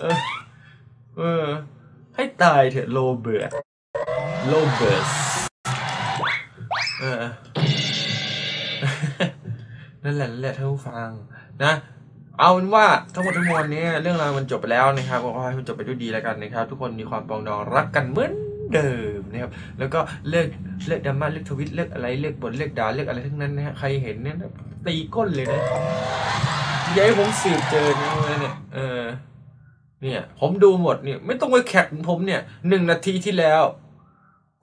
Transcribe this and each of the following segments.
เออ ให้ตายเถอะโรเบิร์ตโรเบิร์ตเออ นั่นแหละนั่นแหละท่านผู้ฟัง นะเอาเป็นว่าทั้งหมดทั้งมวลนี้เรื่องราวมันจบไปแล้วนะครับก็ขอให้มันจบไปด้วยดีแล้วกันนะครับ ทุกคนมีความปองดองรักกันเหมือนเดิมนะครับแล้วก็เลิกเลิกดราม่าเลิกทวิตเลิกอะไรเลิกบ่นเลิกด่าเลิกอะไรทั้งนั้นนะฮะใครเห็นเนี่ยตีก้นเลยนะอย่าให้ผมสืบเจอนะเนี่ยเออ เนี่ยผมดูหมดเนี่ยไม่ต้องไปแขกผมเนี่ยหนึ่งนาทีที่แล้ว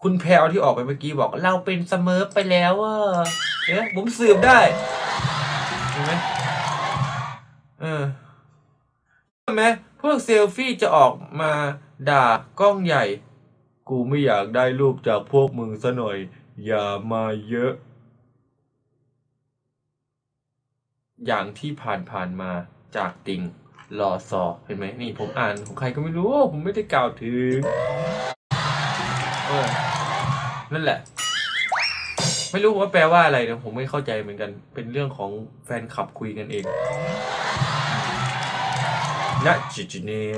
คุณแพลวที่ออกไปเมื่อกี้บอกเราเป็นเสมอไปแล้วอะเนี่ยผมสืบได้เห็นไหมเออใช่ไหมพวกเซลฟี่จะออกมาด่ากล้องใหญ่ กูไม่อยากได้รูปจากพวกมึงซะหน่อย อย่ามาเยอะ อย่างที่ผ่านผ่านๆมาจากติง รอซอเห็นไหมนี่ผมอ่านของใครก็ไม่รู้ ผมไม่ได้กล่าวถึงเออนั่นแหละ ไม่รู้ว่าแปลว่าอะไรนะผมไม่เข้าใจเหมือนกัน เป็นเรื่องของแฟนคลับคุยกันเองณจุดนี้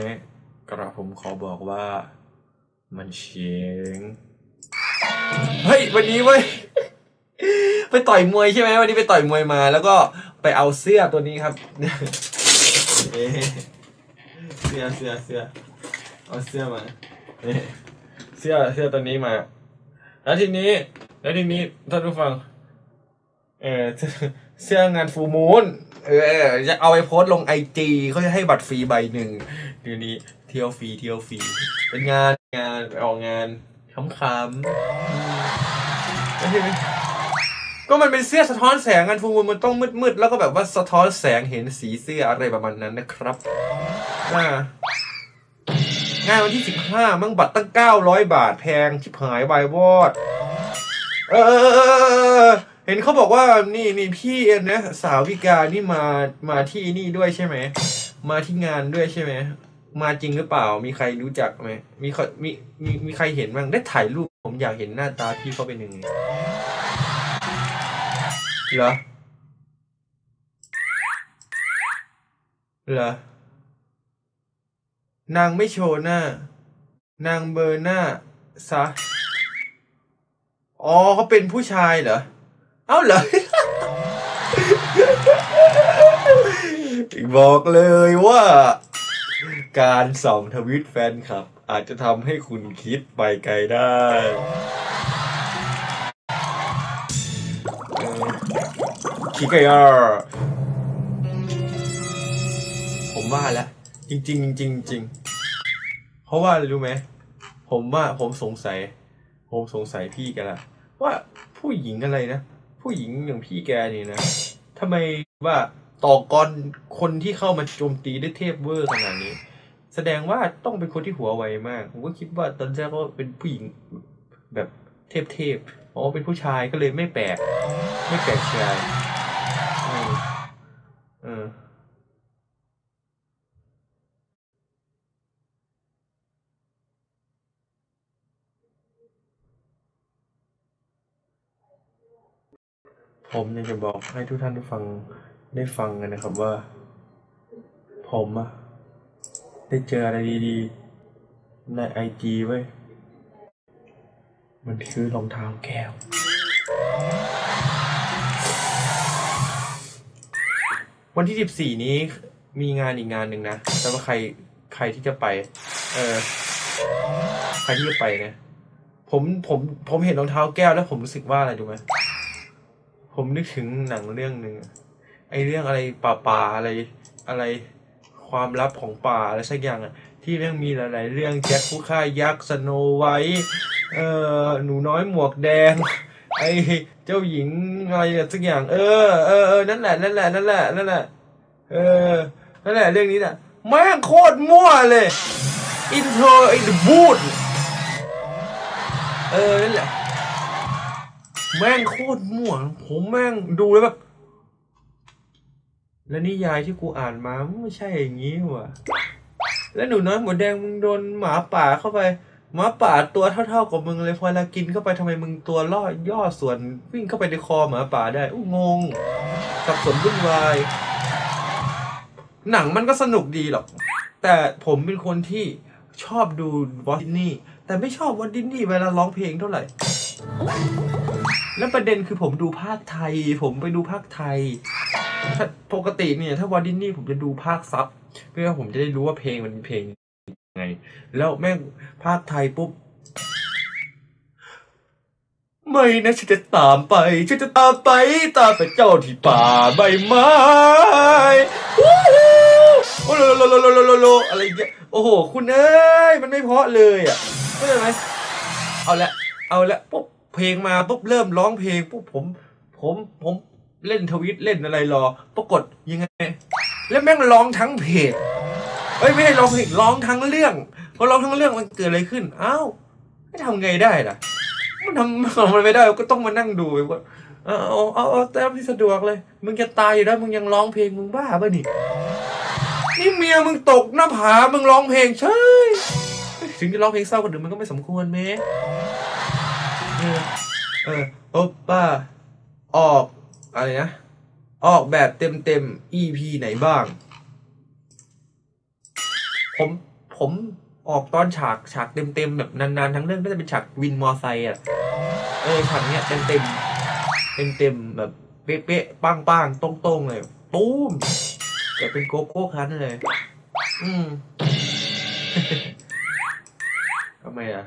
กระผมขอบอกว่า มันเฉียงเฮ้ยวันนี้เว้ยไปต่อยมวยใช่ไหมวันนี้ไปต่อยมวยมา แล้วก็ไปเอาเสื้อตัวนี้ครับ เอ๊เสื้อเสื้อเสื้อเอาเสื้อมาเอ๊ะเสื้อเสื้อตัวนี้มา แล้วทีนี้ แล้วทีนี้ท่านผู้ฟัง เออเสื้องานฟูมูนเออจะเอาไปโพสต์ลงไอจีเขาจะให้บัตรฟรีใบหนึ่งทีนี้เที่ยวฟรีเที่ยวฟรีเป็นงานงานไปออกงานขำๆแล้วทีนี้ ก็มันเป็นเสื้อสะท้อนแสงกันฟูมูลมันต้องมืดๆแล้วก็แบบว่าสะท้อนแสงเห็นสีเสื้ออะไรประมาณนั้นนะครับอ่างานวันที่สิบห้ามั่งบัตรตั้งเก้าร้อยบาทแพงชิบหายวายวอด เออ เห็นเขาบอกว่านี่นี่พี่เอ็นนะ สาวพิการนี่มามาที่นี่ด้วยใช่ไหม มาที่งานด้วยใช่ไหม มาจริงหรือเปล่ามีใครรู้จักไหมมีครมีมีมีใครเห็นบ้างได้ถ่ายรูปผมอยากเห็นหน้าตาพี่เขาเป็นยังไง เหรอ เหรอ นางไม่โชว์หน้า นางเบอร์หน้าซะ อ๋อเขาเป็นผู้ชายเหรอ เอ้าเหรอ บอกเลยว่า การส่องทวิตแฟนคลับ อาจจะทำให้คุณคิดไปไกลได้ คิกยาผมว่าแล้วจริงจริงๆจริงๆจริงๆเพราะว่าอะไรรู้ไหมผมว่าผมสงสัย ผมสงสัยพี่แกันละว่าผู้หญิงอะไรนะ ผู้หญิงอย่างพี่แกนี่นะทำไมว่าต่อกรคนที่เข้ามาโจมตีได้เทพเวอร์ขนาดนี้ แสดงว่าต้องเป็นคนที่หัวไวมาก ผมก็คิดว่าตอนแรกก็เป็นผู้หญิงแบบเทพๆอ๋อเป็นผู้ชายก็เลยไม่แปลกไม่แปลกใจ เออผมอยากจะบอกให้ทุกท่านได้ฟังได้ฟังกันนะครับว่า ผมอะได้เจออะไรดีๆ ในไอจีเว้ มันคือรองเท้าแก้ว วันที่สิบสี่นี้มีงานอีกงานหนึ่งนะแต่ว่าใครใครที่จะไป เออ ใครที่จะไปเนี่ยผมผมผมเห็นรองเท้าแก้วแล้วผมรู้สึกว่าอะไรรู้ไหมผมนึกถึงหนังเรื่องหนึ่งไอเรื่องอะไรป่าป่าอะไรอะไรความลับของป่าอะไรสักอย่างอะที่เรื่องมีหลาย ๆ เรื่องแจ็คผู้ฆ่ายักษ์สโนไวท์เออหนูน้อยหมวกแดง ไอเจ้าหญิงอะไรสักอย่าง เออเออเออนั่นแหละนั่นแหละนั่นแหละนั่นแหละเออนั่นแหละเรื่องนี้น่ะแม่งโคตรมั่วเลยอินโทรไอ้บูดเออนั่นแหละแม่งโคตรมั่วผมแม่งดูแล้วแบบแล้วนิยายที่กูอ่านมาไม่ใช่อย่างนี้ว่ะแล้วหนูน้อยหมวดแดงมึงโดนหมาป่าเข้าไป หมาป่าตัวเท่าๆกับมึงเลยพอเวลากินเข้าไปทำไมมึงตัวล่อย่อส่วนวิ่งเข้าไปในคอหมาป่าได้อู้งงสับสนวุ่นวาย หนังมันก็สนุกดีหรอก แต่ผมเป็นคนที่ชอบดูวอลดินนี่แต่ไม่ชอบวอลดินนี่เวลาร้องเพลงเท่าไหร่ แล้วประเด็นคือผมดูภาคไทย ผมไปดูภาคไทยปกติเนี่ยถ้าวอลดินนี่ผมจะดูภาคซับเพื่อผมจะได้รู้ว่าเพลงมันเป็นเพลง ไง แล้วแม่งภาคไทยปุ๊บ ไม่นะฉันจะตามไป ฉันจะตามไป ตามไปเจ้าที่ป่าใบไม้วู้ฮู้โอ้โลโลโลโลโลโลโลอะไรอย่างเงี้ยโอ้โห คุณเอ้ย มันไม่เพาะเลยอะเข้าใจไหมเอาละ เอาละปุ๊บเพลงมาปุ๊บเริ่มร้องเพลงปุ๊บผม ผมผมเล่นทวิตเล่นอะไรรอ ปรากฏยังไง แล้วแม่งร้องทั้งเพจเอ้ยไม่ให้ร้องเพลงร้องทั้งเรื่องพอร้องทั้งเรื่องมันเกิดอะไรขึ้นอ้าวไม่ทำไงได้ล่ะ มันทำมันไม่ได้ก็ต้องมานั่งดูว่าเอาเอาเอาเอาแต่ที่สะดวกเลย มึงจะตายอยู่แล้วมึงยังร้องเพลงมึงบ้าป่ะนี่นี่เมียมึงตกหน้าผามึงร้องเพลงใช่ถึงจะร้องเพลงเศร้าคนอื่นมันก็ไม่สมควรเมเออเออโอป้าออกอะไรนะ ออกแบบเต็มเต็ม EP ไหนบ้าง ผมผมออกตอนฉากฉากเต็มเต็มๆแบบนานๆ ทั้งเรื่องก็จะเป็นฉากวินมอไซค์อะเออฉากเนี้ยเต็มเต็มเต็มเต็มๆแบบเป๊ะเป๊ะๆปังปังๆตรงตรงๆเลยตูมจะเป็นโกโก้คันเลย อืมทำไมอะ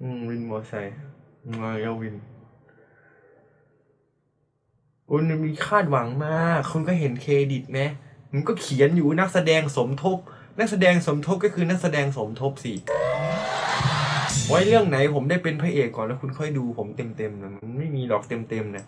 อืมวินมอไซค์มาเยาวินคุณมีคาดหวังมาก คุณก็เห็นเครดิตไหมมันก็เขียนอยู่นักแสดงสมทบ นักแสดงสมทบก็คือนักแสดงสมทบสิไว้เรื่องไหนผมได้เป็นพระเอกก่อนแล้วคุณค่อยดูผมเต็มๆนะมันไม่มีหรอกเต็มๆนะ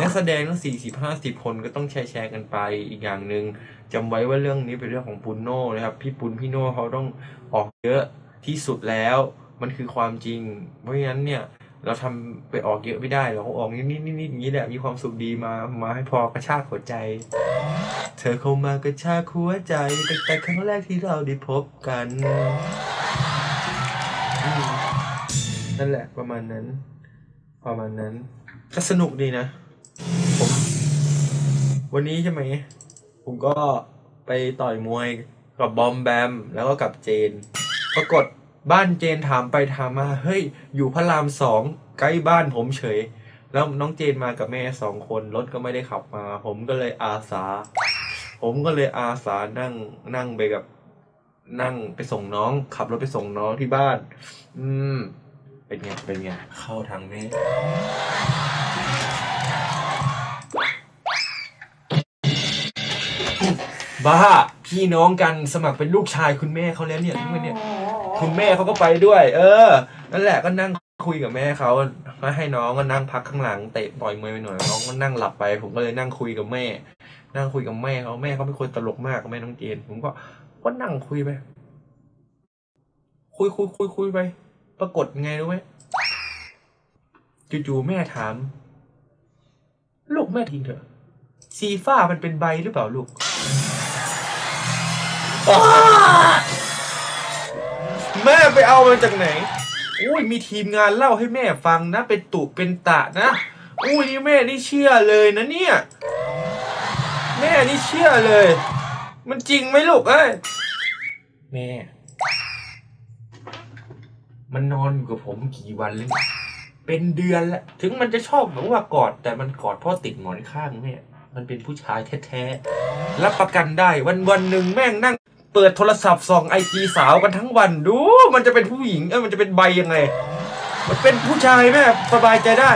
นักแสดงทั้งสี่สิบห้าสิบคนก็ต้องแชร์แชร์กันไปอีกอย่างหนึ่งจำไว้ว่าเรื่องนี้เป็นเรื่องของปุณโน่นะครับ พี่ปุณพี่โน่เขาต้องออกเยอะที่สุดแล้ว มันคือความจริง เพราะฉะนั้นเนี่ย เราทำไปออกเยอะไม่ได้เราออกนิดนิดนิดอย่างนี้แหละมีความสุขดีมามาให้พอกระชากหัวใจ เธอเข้ามากระชากหัวใจตั้งแต่ครั้งแรกที่เราได้พบกันนั่นแหละประมาณนั้น ประมาณนั้นก็สนุกดีนะผมวันนี้ใช่ไหมผมก็ไปต่อยมวยกับบอมแบมแล้วก็กับเจน ปรากฏ บ้านเจนถามไปถามมาเฮ้ยอยู่พระรามสองใกล้บ้านผมเฉย แล้วน้องเจนมากับแม่สองคนรถก็ไม่ได้ขับมา ผมก็เลยอาสา ผมก็เลยอาสานั่งนั่งไปกับ นั่งไปส่งน้อง ขับรถไปส่งน้องที่บ้าน อืม เป็นไงเป็นไงเข้าทางแม่บ้าพี่น้องกันสมัครเป็นลูกชายคุณแม่เขาแล้วเนี่ยทุกวันเนี่ย คุณแม่เขาก็ไปด้วย เออ นั่นแหละก็นั่งคุยกับแม่เขามาให้น้องก็นั่งพักข้างหลังเตะต่อยมวยไปหน่อยน้องก็นั่งหลับไป ผมก็เลยนั่งคุยกับแม่ นั่งคุยกับแม่เขาแม่เขาเป็นคนตลกมากแม่น้องเจน ผมก็ก็นั่งคุยไป คุยคุยคุยคุยไป ปรากฏไงรู้ไหมจู่ๆแม่ถาม ลูกแม่ทิ้งเถอะ ซีฟ้ามันเป็นใบหรือเปล่าลูก แม่ไปเอามาจากไหนอุ้ยมีทีมงานเล่าให้แม่ฟังนะ เป็นตุเป็นตะนะอุ้ยนี่แม่นี่เชื่อเลยนะเนี่ย แม่นี่เชื่อเลย มันจริงไหมลูกเอ้ยแม่ มันนอนอยู่กับผมกี่วันแล้วเป็นเดือนล้วถึงมันจะชอบแบบว่ากอดแต่มันกอดพ่อติดหมอนข้างแม่มันเป็นผู้ชายแท้ๆรับประกันได้วันวันหนึ่งแม่งนั่ง เปิดโทรศัพท์ส่องไอจีสาวกันทั้งวันดู มันจะเป็นผู้หญิงเออมันจะเป็นใบยังไง มันเป็นผู้ชายแม่สบายใจได้